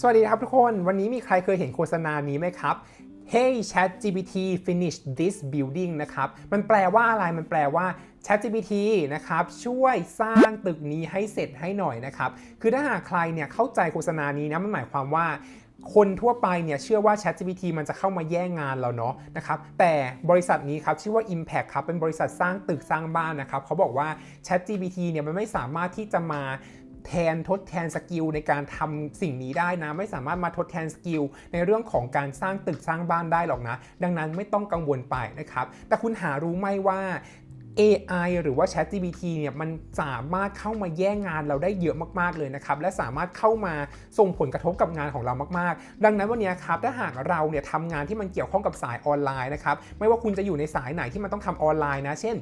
สวัสดีครับทุกคน วันนี้มีใครเคยเห็นโฆษณานี้ไหมครับ Hey ChatGPT finish this building นะครับ มันแปลว่าอะไร มันแปลว่า ChatGPT นะครับ ช่วยสร้างตึกนี้ให้เสร็จให้หน่อยนะครับ คือถ้าหากใครเนี่ยเข้าใจโฆษณานี้นะ มันหมายความว่าคนทั่วไปเนี่ยเชื่อว่า ChatGPT มันจะเข้ามาแย่งงานเราเนาะนะครับแต่บริษัทนี้ครับชื่อว่า Impact ครับเป็นบริษัทสร้างตึกสร้างบ้านนะครับเขาบอกว่า ChatGPT เนี่ยมันไม่สามารถที่จะมา แทนทดแทนสกิลในการทำสิ่งนี้ได้นะ ไม่สามารถมาทดแทนสกิลในเรื่องของการสร้างตึกสร้างบ้านได้หรอกนะ ดังนั้นไม่ต้องกังวลไปนะครับ แต่คุณหารู้ไหมว่า AI หรือว่า ChatGPT เนี่ยมันสามารถเข้ามาแย่งงานเราได้เยอะมากๆเลยนะครับ และสามารถเข้ามาส่งผลกระทบกับงานของเรามากๆ ดังนั้นวันนี้ครับถ้าหากเราเนี่ยทำงานที่มันเกี่ยวข้องกับสายออนไลน์นะครับไม่ว่าคุณจะอยู่ในสายไหนที่มันต้องทำออนไลน์นะเช่น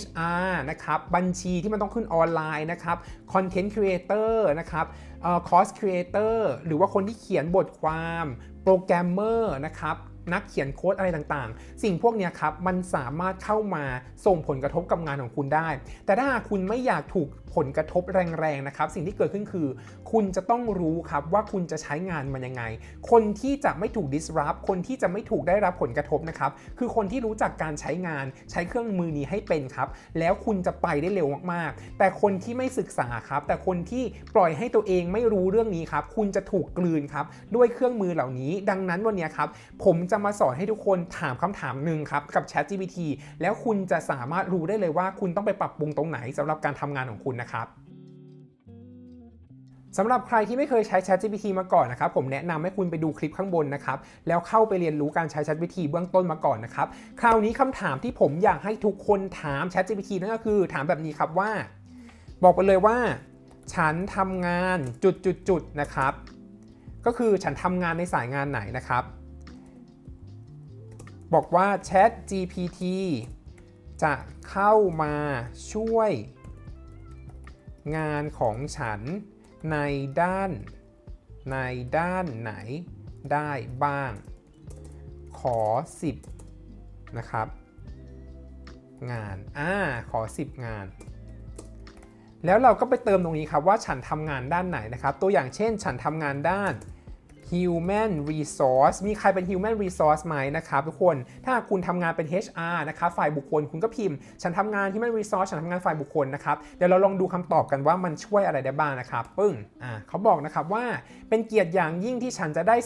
HR นะครับบัญชีที่มันต้องขึ้นออนไลน์นะครับ Content Creator นะครับเอ่อ Cost Creator หรือว่าคนที่เขียนบทความโปรแกรมเมอร์นะครับ นักเขียนโค้ดอะไรต่างๆ สิ่งพวกนี้ครับมันสามารถเข้ามาส่งผลกระทบกับงานของคุณได้ แต่ถ้าคุณไม่อยากถูกผลกระทบแรงๆนะครับสิ่งที่เกิดขึ้นคือ คุณจะต้องรู้ครับว่าคุณจะใช้งานมันยังไง คนที่จะไม่ถูก disrupt คนที่จะไม่ถูกได้รับผลกระทบนะครับคือคนที่รู้จักการใช้งานใช้เครื่องมือนี้ให้เป็นครับ แล้วคุณจะไปได้เร็วมากๆ แต่คนที่ไม่ศึกษาครับ แต่คนที่ปล่อยให้ตัวเองไม่รู้เรื่องนี้ครับ คุณจะถูกกลืนครับ ด้วยเครื่องมือเหล่านี้ ดังนั้นวันนี้ครับ ผมจะมาสอนให้ทุกคนถามคำถามหนึ่งครับกับ ChatGPT แล้วคุณจะสามารถรู้ได้เลยว่าคุณต้องไปปรับปรุงตรงไหนสำหรับการทำงานของคุณนะครับสำหรับใครที่ไม่เคยใช้ ChatGPT มาก่อนนะครับผมแนะนำให้คุณไปดูคลิปข้างบนนะครับแล้วเข้าไปเรียนรู้การใช้ ChatGPT เบื้องต้นมาก่อนนะครับคราวนี้คำถามที่ผมอยากให้ทุกคนถาม ChatGPT นั่นก็คือถามแบบนี้ครับว่า บอกไปเลยว่า ฉันทำงานจุดๆๆนะครับ ก็คือฉันทำงานในสายงานไหนนะครับ บอกว่า Chat GPT จะเข้ามาช่วย งานของฉันในด้าน ในด้านไหนได้บ้าง ขอ 10 นะครับ งาน อ่า ขอ 10 งาน แล้วเราก็ไปเติมตรงนี้ครับว่าฉันทำงานด้านไหนนะครับ ตัวอย่างเช่น ฉันทำงานด้าน Human Resource มีใครเป็น Human Resource ไหมนะครับทุกคน ถ้าคุณทำงานเป็น HR นะครับฝ่ายบุคคลคุณก็พิมพ์ ฉันทำงาน Human Resource ฉันทำงานฝ่ายบุคคลนะครับ เดี๋ยวเราลองดูคำตอบกันว่ามันช่วยอะไรได้บ้างนะครับ ปึ้ง อ่าเขาบอกนะครับว่าเป็นเกียรติอย่างยิ่งที่ฉันจะได้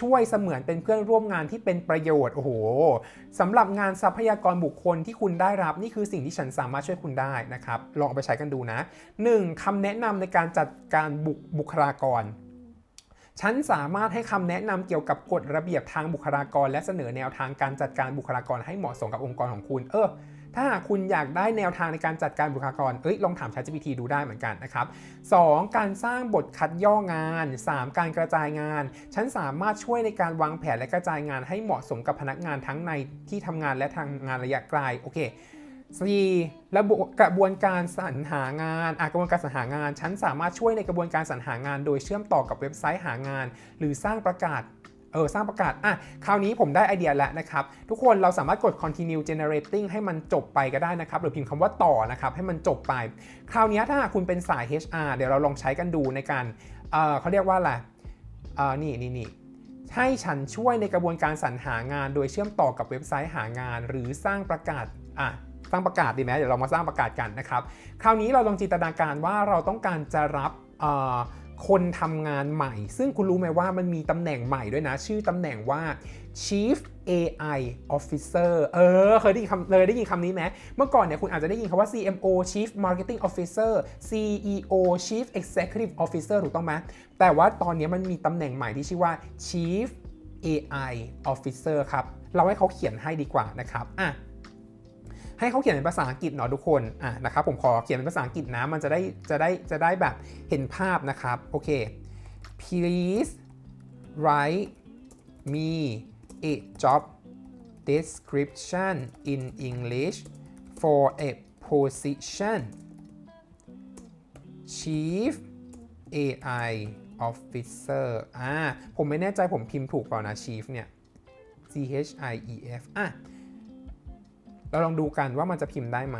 ช่วยเสมือนเป็นเพื่อนร่วมงานที่เป็นประโยชน์ โอ้โหสำหรับงานทรัพยากรบุคคลที่คุณได้รับนี่คือสิ่งที่ฉันสามารถช่วยคุณได้นะครับ ลองเอาไปใช้กันดูนะ 1. คำแนะนำในการจัดการบุบุคลากร ฉันสามารถให้คำแนะนำเกี่ยวกับกฎระเบียบทางบุคลากร และเสนอแนวทางการจัดการบุคลากรให้เหมาะสมกับองค์กรของคุณ เออ ถ้าหากคุณอยากได้แนวทางในการจัดการบุคลากร เอ้ย ลองถาม ChatGPT ดูได้เหมือนกันนะครับ 2. การสร้างบทคัดย่องาน 3. การกระจายงาน ฉันสามารถช่วยในการวางแผนและกระจายงานให้เหมาะสมกับพนักงานทั้งในที่ทำงานและทางงานระยะไกล โอเค 4. ระบบกระบวนการสรรหางานอะกระบวนการสรรหางาน ฉันสามารถช่วยในกระบวนการสรรหางาน โดยเชื่อมต่อกับเว็บไซต์หางาน หรือสร้างประกาศเออสร้างประกาศ อะ คราวนี้ผมได้ไอเดียแล้วนะครับ ทุกคนเราสามารถกด continue generating ให้มันจบไปก็ได้นะครับ หรือพิมพ์คำว่าต่อนะครับ ให้มันจบไป คราวนี้ถ้าคุณเป็นสาย HR เดี๋ยวเราลองใช้กันดูในการเออเขาเรียกว่าอะไรเออนี่นี่นี่ให้ฉันช่วยในกระบวนการสรรหางาน โดยเชื่อมต่อกับเว็บไซต์หางาน หรือสร้างประกาศ อะ สร้างประกาศดีไหมเดี๋ยวเรามาสร้างประกาศกันนะครับ คราวนี้เราลองจินตนาการว่าเราต้องการจะรับคนทำงานใหม่ ซึ่งคุณรู้ไหมว่ามันมีตำแหน่งใหม่ด้วยนะ ชื่อตำแหน่งว่า Chief AI Officer เออ เคยได้ยินคำเลยได้ยินคำนี้ไหม เมื่อก่อนเนี่ยคุณอาจจะได้ยินคำว่า CMO Chief Marketing Officer CEO Chief Executive Officer ถูกต้องไหม แต่ว่าตอนนี้มันมีตำแหน่งใหม่ที่ชื่อว่า Chief AI Officer ครับ เราให้เขาเขียนให้ดีกว่านะครับ อะ ให้เขาเขียนเป็นภาษาอังกฤษเนาะทุกคนอะนะครับผมขอเขียนเป็นภาษาอังกฤษนะมันจะได้จะได้จะได้แบบเห็นภาพนะครับโอเค please write me a job description in English for a position chief AI officer อ่าผมไม่แน่ใจผมพิมพ์ถูกเปล่านะ chief เนี่ย C H I E F อะ เราลองดูกันว่ามันจะพิมพ์ได้ไหม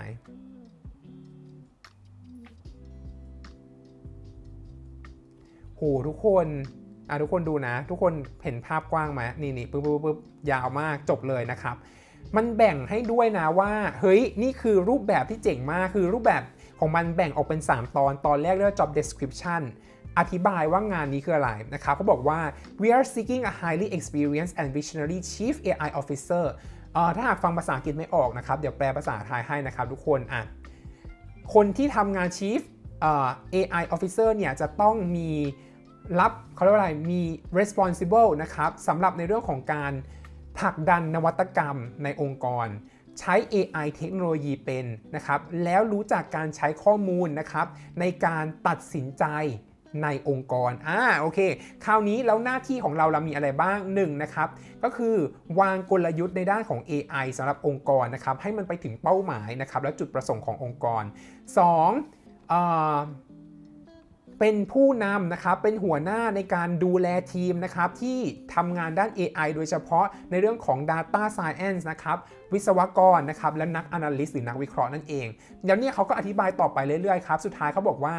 โหทุกคนอะทุกคนดูนะ ทุกคนเห็นภาพกว้างไหมนี่นี่ปึ๊บปึ๊บปึ๊บยาวมากจบเลยนะครับ มันแบ่งให้ด้วยนะว่า เฮ้ย นี่คือรูปแบบที่เจ๋งมากคือรูปแบบของมันแบ่งออกเป็น 3 ตอน ตอนแรกเรียกว่า job description อธิบายว่างานนี้คืออะไรนะครับเขาบอกว่า we are seeking a highly experienced and visionary chief AI officer ถ้าหากฟังภาษาอังกฤษไม่ออกนะครับ เดี๋ยวแปลภาษาไทยให้นะครับทุกคนอะคนที่ทำงาน Chief AI Officer เนี่ยจะต้องมีรับเขาเรียกว่าอะไรมี responsible นะครับสำหรับในเรื่องของการผลักดันนวัตกรรมในองค์กร ใช้ AI เทคโนโลยีเป็นนะครับ แล้วรู้จักการใช้ข้อมูลนะครับ ในการตัดสินใจ ในองค์กร อ่า โอเค คราวนี้แล้วหน้าที่ของเราเรามีอะไรบ้างหนึ่งนะครับ ก็คือวางกลยุทธ์ในด้านของ AI สำหรับองค์กรนะครับ ให้มันไปถึงเป้าหมายนะครับ และจุดประสงค์ขององค์กร 2. อ่อ เป็นผู้นำนะครับ เป็นหัวหน้าในการดูแลทีมนะครับ ที่ทำงานด้าน AI โดยเฉพาะในเรื่องของ Data Science นะครับ วิศวกรนะครับ และนัก Analyst หรือนักวิเคราะห์นั่นเองเดี๋ยวเนี้เขาก็อธิบายต่อไปเรื่อยๆครับ สุดท้ายเขาบอกว่า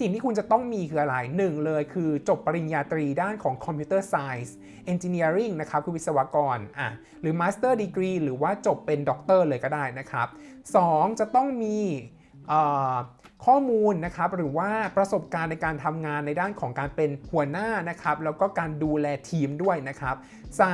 สิ่งที่คุณจะต้องมีคืออะไรหนึ่งเลยคือจบปริญญาตรีด้านของ Computer Science Engineering นะครับคือวิศวกรอะหรือ Master Degree หรือว่าจบเป็นด็อกเตอร์เลยก็ได้นะครับ 2. จะต้องมีเอ่อ ข้อมูลนะครับหรือว่าประสบการณ์ในการทำงานในด้านของการเป็นหัวหน้านะครับแล้วก็การดูแลทีมด้วยนะครับ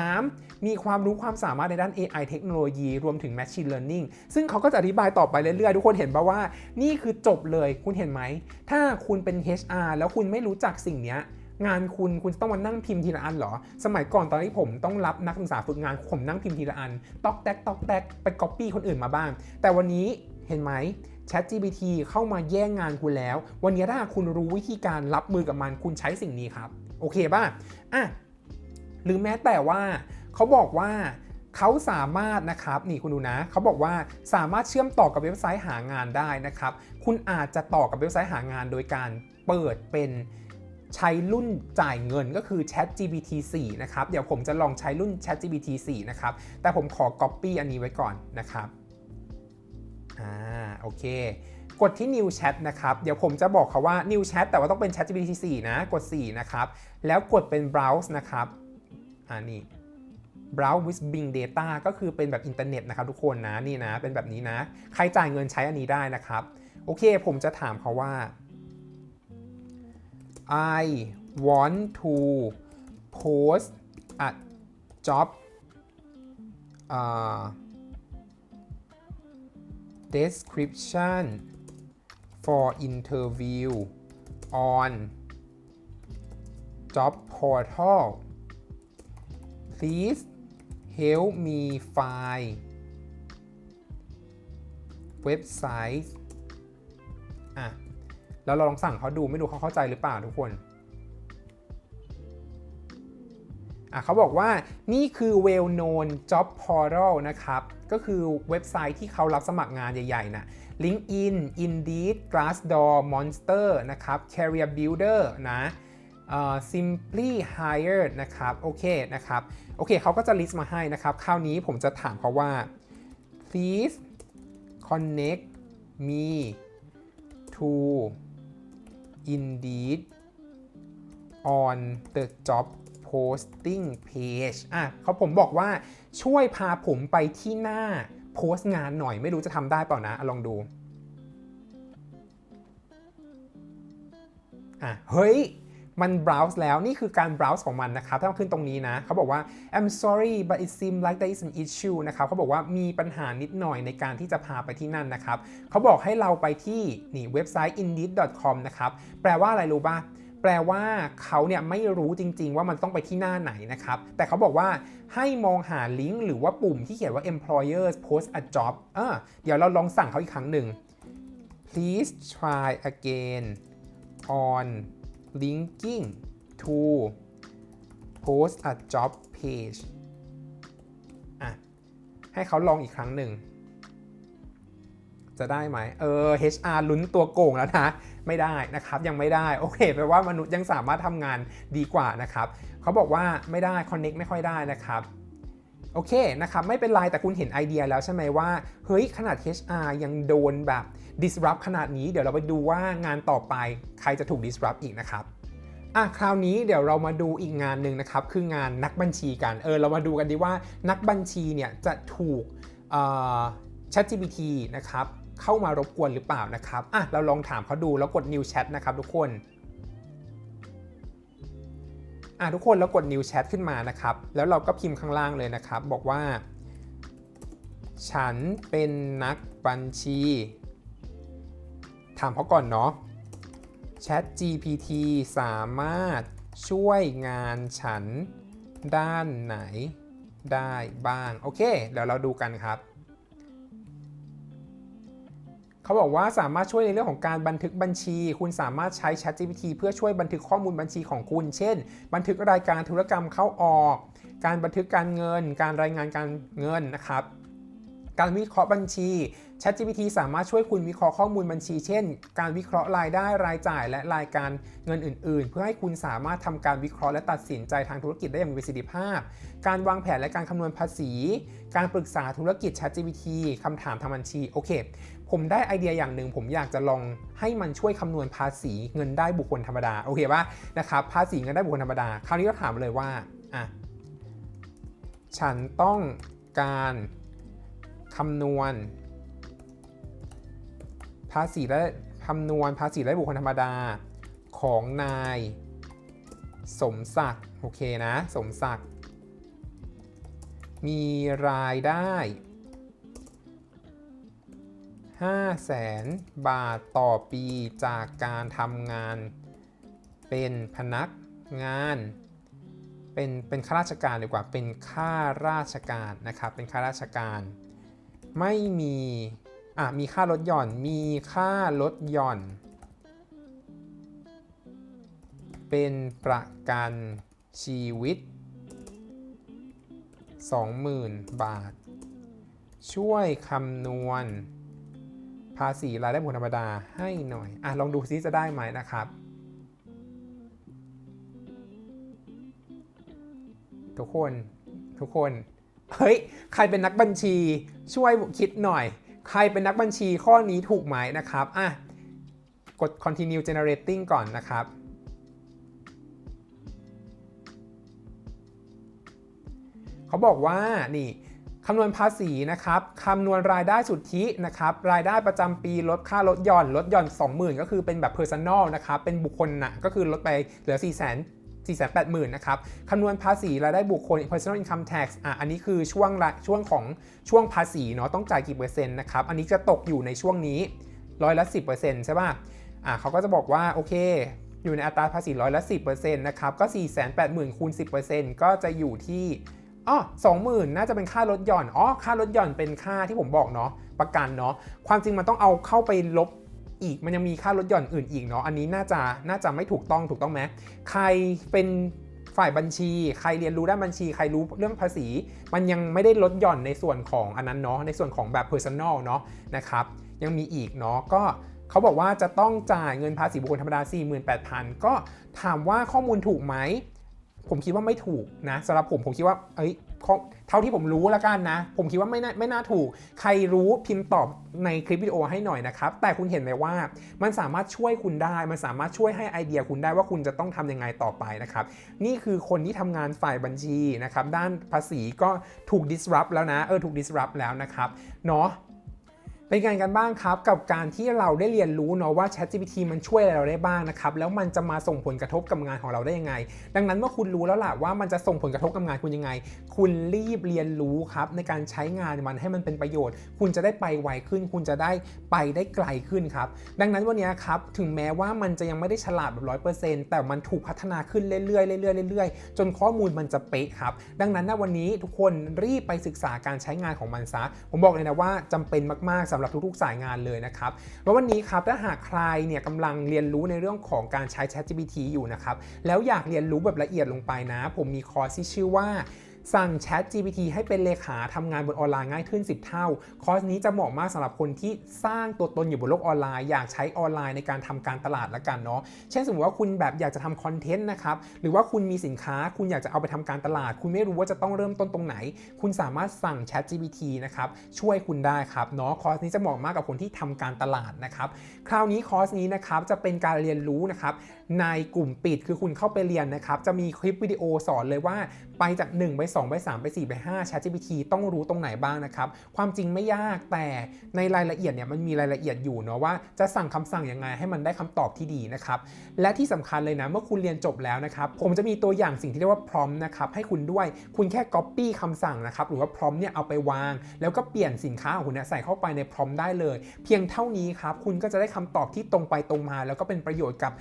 3. มีความรู้ความสามารถในด้าน AI เทคโนโลยี รวมถึง Machine Learning ซึ่งเขาก็จะอธิบายต่อไปเรื่อยๆ ทุกคนเห็นปะว่า นี่คือจบเลยคุณเห็นไหม ถ้าคุณเป็น HR แล้วคุณไม่รู้จักสิ่งนี้งานคุณคุณต้องมานั่งพิมพ์ทีละอันเหรอ สมัยก่อนตอนที่ผมต้องรับนักศึกษาฝึกงานผมนั่งพิมพ์ทีละอัน ตอกแตกตอกแตกไปก๊อปปี้คนอื่นมาบ้าง แต่วันนี้เห็นไหม Chat GPT เข้ามาแย่งงานคุณแล้ว วันนี้ถ้าคุณรู้วิธีการรับมือกับมันคุณใช้สิ่งนี้ครับ โอเคป่ะอะหรือแม้แต่ว่าเขาบอกว่าเขาสามารถนะครับนี่คุณดูนะเขาบอกว่าสามารถเชื่อมต่อกับเว็บไซต์หางานได้นะครับ คุณอาจจะต่อกับเว็บไซต์หางานโดยการเปิดเป็นใช้รุ่นจ่ายเงินก็คือ Chat GPT 4 นะครับ เดี๋ยวผมจะลองใช้รุ่น Chat GPT 4 นะครับ แต่ผมขอ Copy อันนี้ไว้ก่อนนะครับ อ่าโอเค กดที่ New Chat นะครับ เดี๋ยวผมจะบอกเขาว่า New Chat แต่ว่าต้องเป็น Chat GPT 4นะ กด 4 นะครับ แล้วกดเป็น Browse นะครับอ่านี่ Browse with Bing Data ก็คือเป็นแบบอินเทอร์เน็ตนะครับทุกคนนะนี่นะ เป็นแบบนี้นะ ใครจ่ายเงินใช้อันนี้ได้นะครับ โอเค ผมจะถามเขาว่า I want to post a job uh, description for interview on job portal please help me find website อะ แล้วเราลองสั่งเขาดูไม่รู้เขาเข้าใจหรือเปล่าทุกคน อะเขาบอกว่านี่คือ well known job portal นะครับ ก็คือเว็บไซต์ที่เขารับสมัครงานใหญ่ๆนะ LinkedIn Indeed Glassdoor Monster นะครับ Career Builder นะเอ่อ Simply Hired นะครับโอเคนะครับโอเคเขาก็จะ list มาให้นะครับคราวนี้ผมจะถามเขาว่า please connect me to Indeed on the job posting page อะเขาผมบอกว่าช่วยพาผมไปที่หน้าโพสต์งานหน่อยไม่รู้จะทำได้เปล่านะอลองดูอะเฮ้ยมัน browse แล้วนี่คือการ browse ของมันนะครับ ถ้ามันขึ้นตรงนี้นะ เขาบอกว่า I'm sorry but it seems like there is an issue นะครับเขาบอกว่ามีปัญหานิดหน่อยในการที่จะพาไปที่นั่นนะครับ เขาบอกให้เราไปที่นี่เว็บไซต์ indeed.com นะครับ แปลว่าอะไรรู้ป่ะ แปลว่าเขาเนี่ยไม่รู้จริง ๆ ว่ามันต้องไปที่หน้าไหนนะครับ แต่เขาบอกว่าให้มองหาลิงก์หรือว่าปุ่มที่เขียนว่า employers post a job อะเดี๋ยวเราลองสั่งเขาอีกครั้งหนึ่ง please try again on linking to post a job page อะให้เขาลองอีกครั้งหนึ่ง จะได้ไหม เออ HR ลุ้นตัวโกงแล้วนะ ไม่ได้นะครับยังไม่ได้โอเคแปลว่ามนุษย์ยังสามารถทำงานดีกว่านะครับเขาบอกว่าไม่ได้ connect ไม่ค่อยได้นะครับโอเคนะครับไม่เป็นไรแต่คุณเห็นไอเดียแล้วใช่ไหมว่า เฮ้ย ขนาด HR ยังโดนแบบ disrupt ขนาดนี้เดี๋ยวเราไปดูว่างานต่อไปใครจะถูก disrupt อีกนะครับอะคราวนี้เดี๋ยวเรามาดูอีกงานหนึ่งนะครับ คืองานนักบัญชีกันเออเรามาดูกันดีว่านักบัญชีเนี่ยจะถูก ChatGPT นะครับ เข้ามารบกวนหรือเปล่านะครับอะเราลองถามเขาดูแล้วกด New Chat นะครับทุกคนอะทุกคนแล้วกด New Chat ขึ้นมานะครับ แล้วเราก็พิมพ์ข้างล่างเลยนะครับ บอกว่า ฉันเป็นนักบัญชี ถามเขาก่อนเนาะ Chat GPT สามารถช่วยงานฉันด้านไหนได้บ้าง โอเค เดี๋ยวเราดูกันครับ เขาบอกว่าสามารถช่วยในเรื่องของการบันทึกบัญชี คุณสามารถใช้ Chat GPT เพื่อช่วยบันทึกข้อมูลบัญชีของคุณ เช่น บันทึกรายการธุรกรรมเข้าออก การบันทึกการเงิน การรายงานการเงินนะครับ การวิเคราะห์บัญชี ChatGPT สามารถช่วยคุณวิเคราะห์ข้อมูลบัญชี เช่น การวิเคราะห์รายได้รายจ่าย และรายการเงินอื่น ๆ เพื่อให้คุณสามารถทำการวิเคราะห์และตัดสินใจทางธุรกิจได้อย่างมีประสิทธิภาพ การวางแผนและการคำนวณภาษี การปรึกษาธุรกิจ ChatGPT คำถามทางบัญชีโอเค ผมได้ไอเดียอย่างหนึ่งผมอยากจะลองให้มันช่วยคำนวณภาษีเงินได้บุคคลธรรมดาโอเคปะนะครับภาษีเงินได้บุคคลธรรมดาคราวนี้ก็ถามเลยว่าอะฉันต้องการคำนวณ ภาษีและคำนวณภาษีและบุคคลธรรมดาของนาย สมศักดิ์โอเคนะ สมศักดิ์มีรายได้ 5 แสนบาทต่อปีจากการทำงาน เป็นพนักงานเป็นเป็นข้าราชการดีกว่าเป็นข้าราชการนะครับเป็นข้าราชการ ไม่มี อะมีค่าลดหย่อน มีค่าลดหย่อน เป็นประกันชีวิต 20,000 บาท ช่วยคำนวณ ภาษีรายได้บุคคลธรรมดาให้หน่อย อะ ลองดูซิจะได้ไหมนะครับทุกคน ทุกคน เฮ้ย ใครเป็นนักบัญชีช่วยคิดหน่อย ใครเป็นนักบัญชีข้อนี้ถูกไหมนะครับอะกด continue generating ก่อนนะครับ เขาบอกว่านี่คำนวณภาษีนะครับ คำนวณรายได้สุทธินะครับ รายได้ประจำปีลดค่าลดหย่อน ลดหย่อน 20,000 ก็คือเป็นแบบ personal นะครับ เป็นบุคคลนะก็คือลดไปเหลือ4 0 0 0 480,000 นะครับคำนวณภาษีรายได้บุคคล personal income tax อะอันนี้คือช่วงละช่วงของช่วงภาษีเนาะต้องจ่ายกี่เปอร์เซ็นต์นะครับ อันนี้จะตกอยู่ในช่วงนี้ร้อยละ 10%ใช่ป่ะอะเขาก็จะบอกว่า โอเค อยู่ในอัตราภาษีร้อยละ 10%นะครับ ก็ 480,000คูณ10%ก็จะอยู่ที่อ๋อ20,000น่าจะเป็นค่าลดหย่อน อ๋อ ค่าลดหย่อนเป็นค่าที่ผมบอกเนาะ ประกันเนาะ ความจริงมันต้องเอาเข้าไปลบ อีก มันยังมีค่าลดหย่อนอื่นอีกเนาะ อันนี้น่าจะน่าจะไม่ถูกต้องถูกต้องไหมใครเป็นฝ่ายบัญชี ใครเรียนรู้ด้านบัญชี ใครรู้เรื่องภาษี มันยังไม่ได้ลดหย่อนในส่วนของอันนั้นเนาะ ในส่วนของแบบ personal เนาะนะครับ ยังมีอีกเนาะ ก็เขาบอกว่าจะต้องจ่ายเงินภาษีบุคคลธรรมดา 48,000 ก็ถามว่าข้อมูลถูกไหม ผมคิดว่าไม่ถูกนะสำหรับผมผมคิดว่าเอ้ยข้อเท่าที่ผมรู้แล้วกันนะ ผมคิดว่าไม่น่าไม่น่าถูก ใครรู้พิมพ์ตอบในคลิปวิดีโอให้หน่อยนะครับ แต่คุณเห็นไหมว่ามันสามารถช่วยคุณได้ มันสามารถช่วยให้ไอเดียคุณได้ว่าคุณจะต้องทำยังไงต่อไปนะครับ นี่คือคนที่ทำงานฝ่ายบัญชีนะครับ ด้านภาษีก็ถูก disrupt แล้วนะ เออ ถูก disrupt แล้วนะครับ เนาะ เป็นไงกันบ้างครับ กับการที่เราได้เรียนรู้เนาะว่า ChatGPT มันช่วยอะไรเราได้บ้างนะครับแล้วมันจะมาส่งผลกระทบกับงานของเราได้ยังไง ดังนั้นเมื่อคุณรู้แล้วล่ะว่ามันจะส่งผลกระทบกับงานคุณยังไง คุณรีบเรียนรู้ครับในการใช้งานมันให้มันเป็นประโยชน์ คุณจะได้ไปไวขึ้น คุณจะได้ไปได้ไกลขึ้นครับดังนั้นวันนี้ครับถึงแม้ว่ามันจะยังไม่ได้ฉลาดแบบร้อยเปอร์เซ็นต์แต่มันถูกพัฒนาขึ้นเรื่อยๆเรื่อยๆเรื่อยๆจนข้อมูลมันจะเป๊ะครับ ดังนั้นนะวันนี้ทุกคนรีบไปศึกษาการใช้งานของมันซะผมบอกเลยนะว่าจำเป็นมากๆสำหรับทุกๆ สายงานเลยนะครับแล้ววันนี้ครับถ้าหากใครเนี่ยกำลังเรียนรู้ในเรื่องของการใช้ ChatGPT อยู่นะครับแล้วอยากเรียนรู้แบบละเอียดลงไปนะ ผมมีคอร์สที่ชื่อว่า สั่ง Chat GPT ให้เป็นเลขาทำงานบนออนไลน์ง่ายขึ้น 10 เท่า คอร์สนี้จะเหมาะมากสำหรับคนที่สร้างตัวตนอยู่บนโลกออนไลน์ อยากใช้ออนไลน์ในการทำการตลาดละกันเนาะ เช่นสมมติว่าคุณแบบอยากจะทำคอนเทนต์นะครับ หรือว่าคุณมีสินค้า คุณอยากจะเอาไปทำการตลาด คุณไม่รู้ว่าจะต้องเริ่มต้นตรงไหน คุณสามารถสั่ง Chat GPT นะครับช่วยคุณได้ครับเนาะ คอร์สนี้จะเหมาะมากกับคนที่ทำการตลาดนะครับ คราวนี้คอร์สนี้นะครับจะเป็นการเรียนรู้นะครับในกลุ่มปิดคือคุณเข้าไปเรียนนะครับจะมีคลิปวิดีโอสอนเลยว่าไปจาก1ไป2ไป3ไป4ไป5 ChatGPT ต้องรู้ตรงไหนบ้างนะครับ ความจริงไม่ยากแต่ในรายละเอียดเนี่ยมันมีรายละเอียดอยู่เนาะว่าจะสั่งคำสั่งยังไงให้มันได้คำตอบที่ดีนะครับ และที่สำคัญเลยนะ เมื่อคุณเรียนจบแล้วนะครับ ผมจะมีตัวอย่างสิ่งที่เรียกว่า prompt นะครับให้คุณด้วยคุณแค่ copy คำสั่งนะครับหรือว่า prompt เนี่ยเอาไปวาง แล้วก็เปลี่ยนสินค้าของคุณเนี่ยใส่เข้าไปใน prompt ได้เลย เพียงเท่านี้ครับคุณก็จะได้คำตอบที่ตรงไปตรงมา แล้วก็เป็นประโยชน์กับ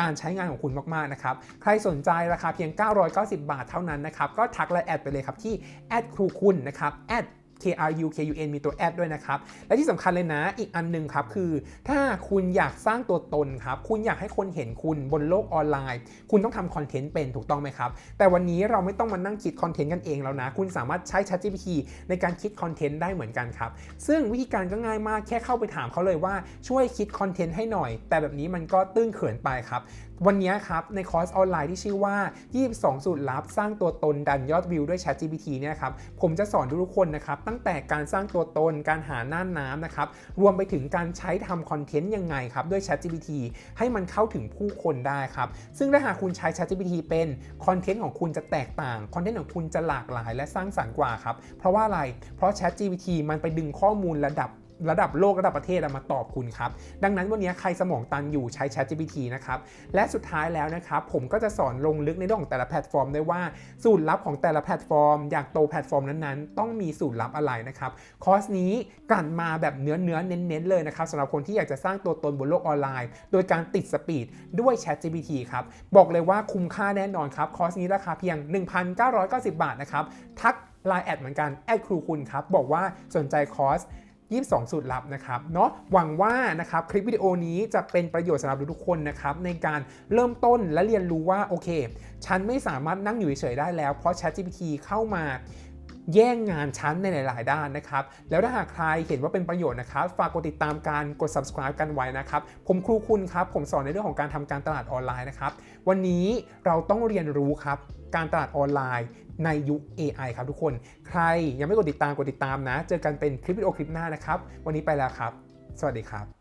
การใช้งานของคุณมากๆนะครับ ใครสนใจราคาเพียง 990 บาทเท่านั้นนะครับ ก็ทักไลน์แอดไปเลยครับที่แอดครูคุณนะครับแอด K R U K U N มีตัวแอดด้วยนะครับ และที่สำคัญเลยนะอีกอันหนึ่งครับคือ ถ้าคุณอยากสร้างตัวตนครับ คุณอยากให้คนเห็นคุณบนโลกออนไลน์ คุณต้องทำคอนเทนต์เป็นถูกต้องไหมครับ แต่วันนี้เราไม่ต้องมานั่งคิดคอนเทนต์กันเองแล้วนะ คุณสามารถใช้ ChatGPT ในการคิดคอนเทนต์ได้เหมือนกันครับ ซึ่งวิธีการก็ง่ายมากแค่เข้าไปถามเขาเลยว่าช่วยคิดคอนเทนต์ให้หน่อย แต่แบบนี้มันก็ตื้นเขินไปครับ วันนี้ครับในคอร์สออนไลน์ที่ชื่อว่า 22 สูตรลับสร้างตัวตนดันยอดวิวด้วย ChatGPT เนี่ยครับผมจะสอนทุกคนนะครับตั้งแต่การสร้างตัวตนการหาหน้าน้ำนะครับรวมไปถึงการใช้ทำคอนเทนต์ยังไงครับด้วย ChatGPT ให้มันเข้าถึงผู้คนได้ครับซึ่งถ้าหากคุณใช้ ChatGPT เป็นคอนเทนต์ของคุณจะแตกต่างคอนเทนต์ของคุณจะหลากหลาย และสร้างสรรค์กว่าครับเพราะว่าอะไรเพราะ ChatGPT มันไปดึงข้อมูลระดับ ระดับโลกระดับประเทศมาตอบคุณครับ ดังนั้นวันนี้ใครสมองตันอยู่ใช้ ChatGPT นะครับ และสุดท้ายแล้วนะครับผมก็จะสอนลงลึกในเรื่องของแต่ละแพลตฟอร์มด้วยว่าสูตรลับของแต่ละแพลตฟอร์ม อยากโตแพลตฟอร์มนั้นๆ ต้องมีสูตรลับอะไรนะครับคอร์สนี้กลั่นมาแบบเนื้อเนื้อๆเน้นๆเลยนะครับสำหรับคนที่อยากจะสร้างตัวตนบนโลกออนไลน์ โดยการติดสปีดด้วย ChatGPT ครับบอกเลยว่าคุ้มค่าแน่นอนครับคอร์สนี้ราคาเพียง 1,990 บาทนะครับทัก Line แอดเหมือนกันแอดครูคุณครับบอกว่าสนใจคอร์ส 22 สูตรลับนะครับเนาะหวังว่านะครับคลิปวิดีโอนี้จะเป็นประโยชน์สำหรับทุกคนนะครับในการเริ่มต้นและเรียนรู้ว่าโอเค ฉันไม่สามารถนั่งอยู่เฉยได้แล้วเพราะ ChatGPT เข้ามา แย่งงานฉันในหลาย ๆ ด้านนะครับ แล้วถ้าหากใครเห็นว่าเป็นประโยชน์นะครับ ฝากกดติดตามการกด subscribe กันไว้นะครับ ผมครูคุณครับ ผมสอนในเรื่องของการทำการตลาดออนไลน์นะครับ วันนี้เราต้องเรียนรู้ครับการตลาดออนไลน์ในยุค AI ครับทุกคน ใครยังไม่กดติดตามกดติดตามนะ เจอกันเป็นคลิปวิดีโอคลิปหน้านะครับ วันนี้ไปแล้วครับ สวัสดีครับ